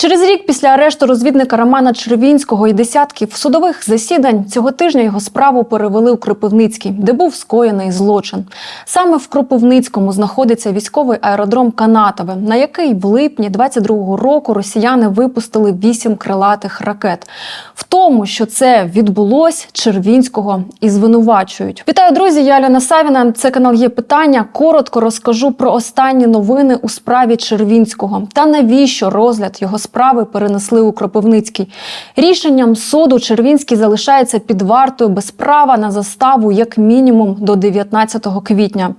Через рік після арешту розвідника Романа Червінського і десятків судових засідань цього тижня його справу перевели у Кропивницький, де був скоєний злочин. Саме в Кропивницькому знаходиться військовий аеродром Канатове, на який в липні 22-го року росіяни випустили вісім крилатих ракет. В тому, що це відбулось, Червінського і звинувачують. Вітаю, друзі! Я Альона Савіна. Це канал є питання. Коротко розкажу про останні новини у справі Червінського та навіщо розгляд його справи перенесли у Кропивницький. Рішенням суду Червінський залишається під вартою без права на заставу як мінімум до 19 квітня.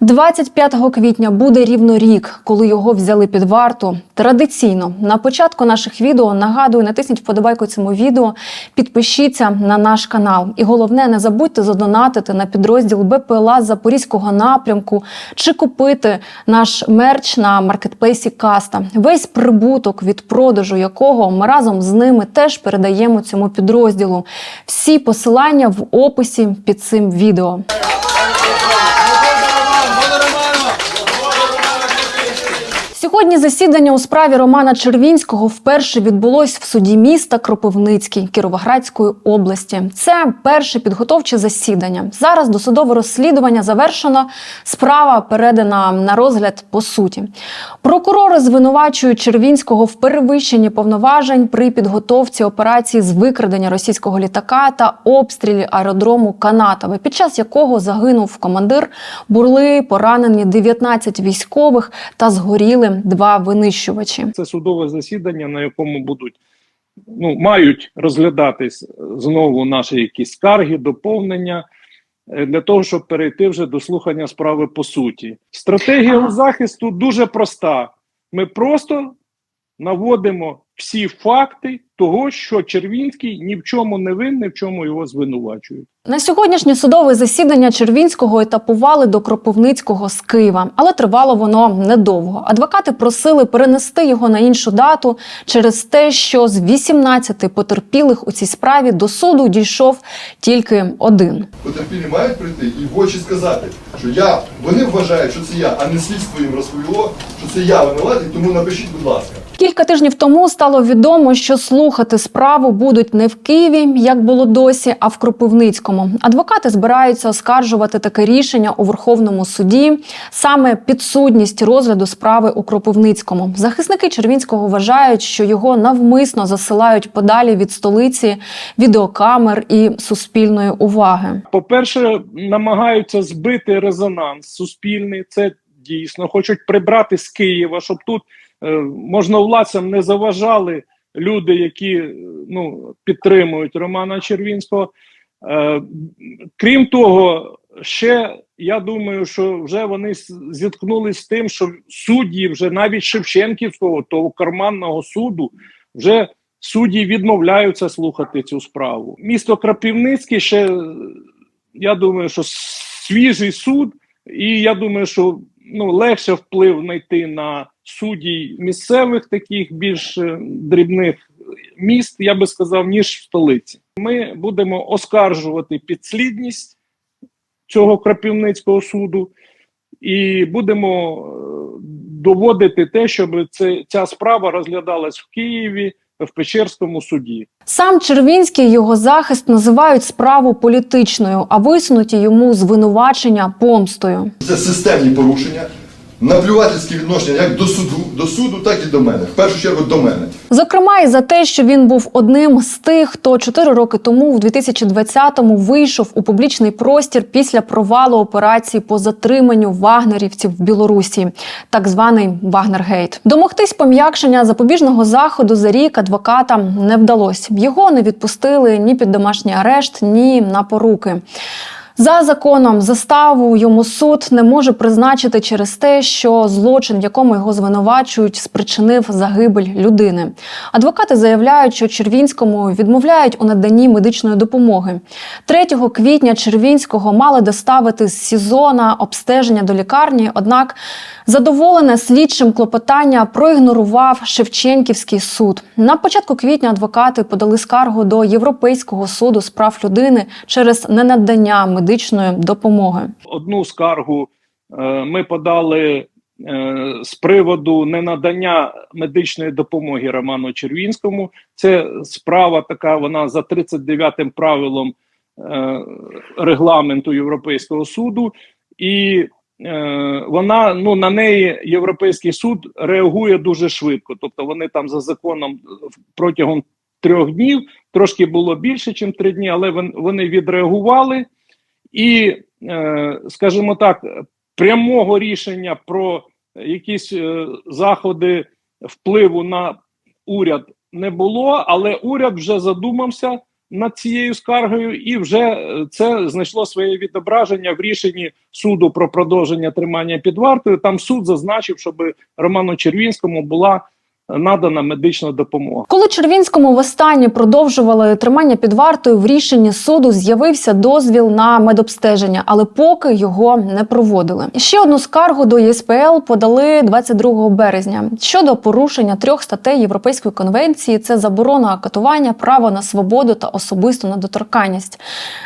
25 квітня буде рівно рік, коли його взяли під варту. Традиційно на початку наших відео нагадую, натисніть вподобайку цьому відео, підпишіться на наш канал. І головне, не забудьте задонатити на підрозділ БПЛА Запорізького напрямку чи купити наш мерч на маркетплейсі Каста. Весь прибуток від продажу якого ми разом з ними теж передаємо цьому підрозділу. Всі посилання в описі під цим відео. Сьогодні засідання у справі Романа Червінського вперше відбулось в суді міста Кропивницький Кіровоградської області. Це перше підготовче засідання. Зараз досудове розслідування завершено. Справа передана на розгляд по суті. Прокурори звинувачують Червінського в перевищенні повноважень при підготовці операції з викрадення російського літака та обстрілі аеродрому Канатове, під час якого загинув командир, були поранені 19 військових та згоріли два винищувачі. Це судове засідання, на якому будуть ну мають розглядатись знову наші якісь скарги, доповнення е, для того, щоб перейти вже до слухання справи по суті. Стратегія захисту дуже проста. Ми просто наводимо всі факти того, що Червінський ні в чому не винний, в чому його звинувачують. На сьогоднішнє судове засідання Червінського етапували до Кропивницького з Києва, але тривало воно недовго. Адвокати просили перенести його на іншу дату через те, що з 18 потерпілих у цій справі до суду дійшов тільки один. Потерпілі мають прийти і в очі сказати, що я, вони вважають, що це я, а не слідство їм розповіло, що це я винуватий, тому напишіть, будь ласка. Кілька тижнів тому стало відомо, що слухати справу будуть не в Києві, як було досі, а в Кропивницькому. Адвокати збираються оскаржувати таке рішення у Верховному суді, саме підсудність розгляду справи у Кропивницькому. Захисники Червінського вважають, що його навмисно засилають подалі від столиці відеокамер і суспільної уваги. По-перше, намагаються збити резонанс суспільний. Це дійсно хочуть прибрати з Києва, щоб тут можновладцям не заважали люди, які е, ну підтримують Романа Червінського. Е, крім того, ще я думаю, що вже вони зіткнулись з тим, що судді вже навіть Шевченківського, того карманного суду, вже судді відмовляються слухати цю справу. Місто Крапівницький ще е, я думаю, що свіжий суд, і я думаю, що ну легше вплив знайти на суддій місцевих таких більш е, дрібних міст, я би сказав, ніж в столиці. Ми будемо оскаржувати підслідність цього Крапівницького суду і будемо е, доводити те, щоб це, ця справа розглядалась в Києві в Печерському суді. Сам Червінський його захист називають справу політичною, а висунуті йому звинувачення помстою. Це системні порушення, наплювательські відношення як до суду, до суду, так і до мене. В першу чергу до мене. Зокрема, і за те, що він був одним з тих, хто чотири роки тому, в 2020-му, вийшов у публічний простір після провалу операції по затриманню вагнерівців в Білорусі, так званий Вагнергейт. Домогтись пом'якшення запобіжного заходу за рік адвокатам не вдалося. Його не відпустили ні під домашній арешт, ні на поруки. За законом заставу йому суд не може призначити через те, що злочин, в якому його звинувачують, спричинив загибель людини. Адвокати заявляють, що Червінському відмовляють у наданні медичної допомоги. 3 квітня Червінського мали доставити з СІЗО на обстеження до лікарні. Однак задоволене слідчим клопотання проігнорував Шевченківський суд. На початку квітня адвокати подали скаргу до Європейського суду з прав людини через ненадання медичної допомоги. Одну скаргу е, ми подали е, з приводу ненадання медичної допомоги Роману Червінському. Це справа така, вона за 39-м правилом е, регламенту Європейського суду, і вона ну на неї Європейський суд реагує дуже швидко. Тобто вони там за законом протягом трьох днів трошки було більше, ніж три дні, але вони відреагували. І, е, скажімо так, прямого рішення про якісь е, заходи впливу на уряд не було, але уряд вже задумався над цією скаргою, і вже е, це знайшло своє відображення в рішенні суду про продовження тримання під вартою. Там суд зазначив, щоб Роману Червінському була надана медична допомога. Коли Червінському востаннє продовжували тримання під вартою, в рішенні суду з'явився дозвіл на медобстеження, але поки його не проводили. Ще одну скаргу до ЄСПЛ подали 22 березня щодо порушення трьох статей Європейської конвенції: це заборона катування, право на свободу та особисту недоторканність.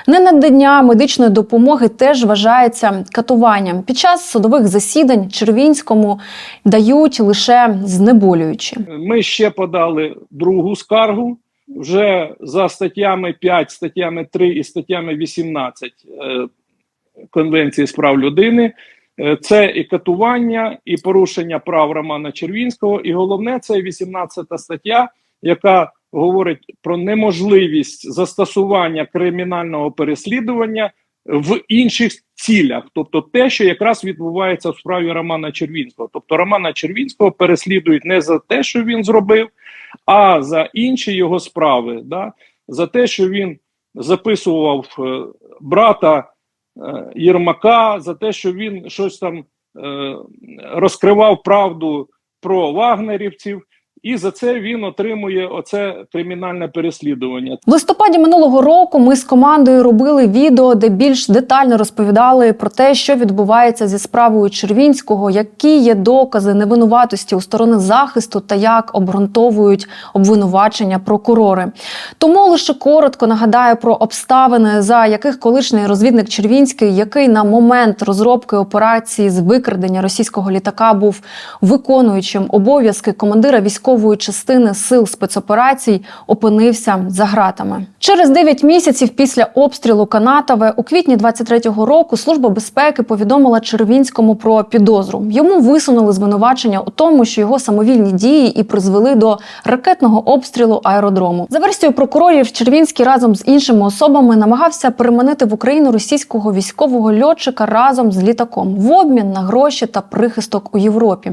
Ненадання медичної допомоги теж вважається катуванням. Під час судових засідань Червінському дають лише знеболюючі. Ми ще подали другу скаргу вже за статтями 5, статтями 3 і статтями 18 е, Конвенції з прав людини. Е, Це і катування, і порушення прав Романа Червінського. І головне, це 18 стаття, яка говорить про неможливість застосування кримінального переслідування в інших цілях, тобто те, що якраз відбувається в справі Романа Червінського. Тобто Романа Червінського переслідують не за те, що він зробив, а за інші його справи, да? за те, що він записував е, брата е, Єрмака, за те, що він щось там е, розкривав правду про вагнерівців. І за це він отримує оце кримінальне переслідування. В листопаді минулого року ми з командою робили відео, де більш детально розповідали про те, що відбувається зі справою Червінського, які є докази невинуватості у сторони захисту та як обґрунтовують обвинувачення прокурори. Тому лише коротко нагадаю про обставини, за яких колишній розвідник Червінський, який на момент розробки операції з викрадення російського літака був виконуючим обов'язки командира військової частини сил спецоперацій, опинився за ґратами. Через 9 місяців після обстрілу Канатове у квітні 23-го року служба безпеки повідомила Червінському про підозру. Йому висунули звинувачення у тому, що його самовільні дії і призвели до ракетного обстрілу аеродрому. За версією прокурорів, Червінський разом з іншими особами намагався переманити в Україну російського військового льотчика разом з літаком в обмін на гроші та прихисток у Європі.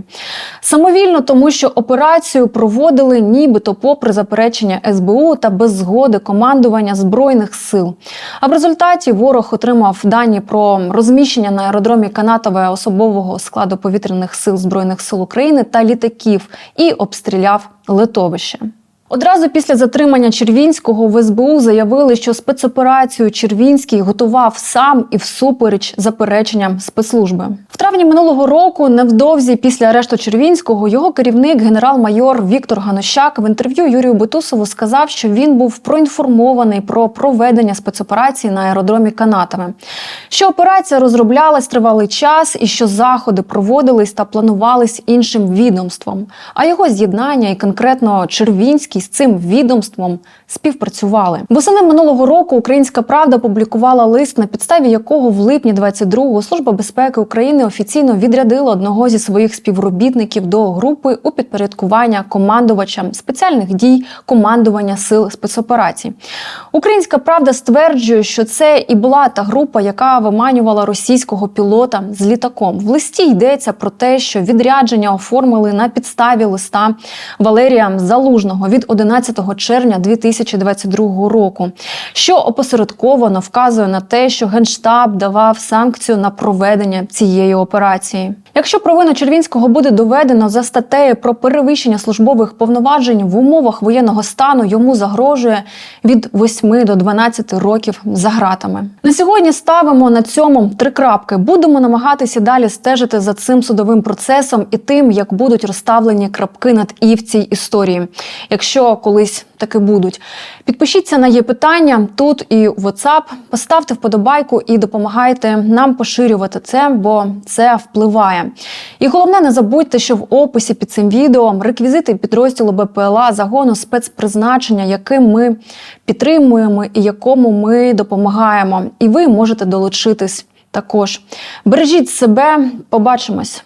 Самовільно, тому що операцію проводили нібито попри заперечення СБУ та без згоди командування збройних сил. А в результаті ворог отримав дані про розміщення на аеродромі Канатове особового складу повітряних сил збройних сил України та літаків і обстріляв литовище. Одразу після затримання Червінського в СБУ заявили, що спецоперацію Червінський готував сам і всупереч запереченням спецслужби. В травні минулого року, невдовзі після арешту Червінського, його керівник генерал-майор Віктор Ганощак в інтерв'ю Юрію Бутусову сказав, що він був проінформований про проведення спецоперації на аеродромі Канатове, що операція розроблялась тривалий час і що заходи проводились та планувались іншим відомством. А його з'єднання і конкретно Червінський з цим відомством співпрацювали. Восени минулого року Українська Правда публікувала лист, на підставі якого в липні 22-го Служба безпеки України офіційно відрядила одного зі своїх співробітників до групи у підпорядкування командувачам спеціальних дій командування сил спецоперацій. Українська Правда стверджує, що це і була та група, яка виманювала російського пілота з літаком. В листі йдеться про те, що відрядження оформили на підставі листа Валерія Залужного від 11 червня 2022 року, що опосередковано вказує на те, що Генштаб давав санкцію на проведення цієї операції. Якщо провина Червінського буде доведено за статтею про перевищення службових повноважень в умовах воєнного стану, йому загрожує від 8 до 12 років за ґратами. На сьогодні ставимо на цьому три крапки. Будемо намагатися далі стежити за цим судовим процесом і тим, як будуть розставлені крапки над і в цій історії. Якщо якщо колись таки будуть. Підпишіться на є питання тут і у WhatsApp, поставте вподобайку і допомагайте нам поширювати це, бо це впливає. І головне, не забудьте, що в описі під цим відео реквізити підрозділу БПЛА загону спецпризначення, яким ми підтримуємо і якому ми допомагаємо. І ви можете долучитись також. Бережіть себе, побачимось.